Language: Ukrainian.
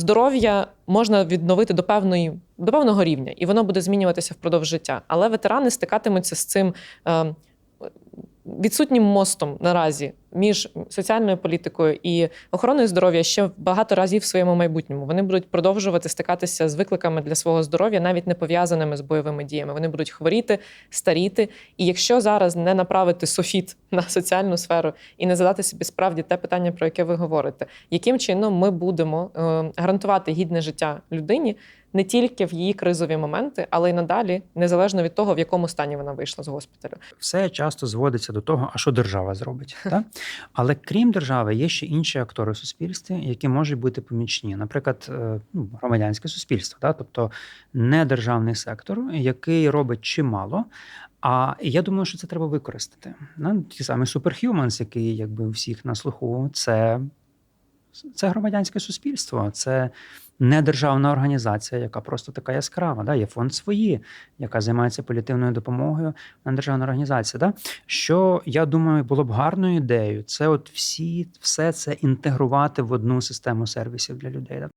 здоров'я можна відновити до певної до певного рівня, і воно буде змінюватися впродовж життя. Але ветерани стикатимуться з цим. Е, Відсутнім мостом наразі між соціальною політикою і охороною здоров'я ще багато разів в своєму майбутньому. Вони будуть продовжувати стикатися з викликами для свого здоров'я, навіть не пов'язаними з бойовими діями. Вони будуть хворіти, старіти. І якщо зараз не направити софіт на соціальну сферу і не задати собі справді те питання, про яке ви говорите, яким чином ми будемо е, гарантувати гідне життя людині не тільки в її кризові моменти, але й надалі, незалежно від того, в якому стані вона вийшла з госпіталю. все часто зводиться до того, а що держава зробить. Так? Але крім держави, є ще інші актори в суспільстві, які можуть бути помічні. Наприклад, е, ну, громадянське суспільство, да? тобто не державний сектор, який робить чимало. А я думаю, що це треба використати. Ну, ті самі Superhumans, які якби у всіх на слуху, це, це громадянське суспільство, це не державна організація, яка просто така яскрава. Да? Є фонд свої, яка займається політивною допомогою на державна організація. Да? Що я думаю, було б гарною ідеєю, це от всі все це інтегрувати в одну систему сервісів для людей. Да?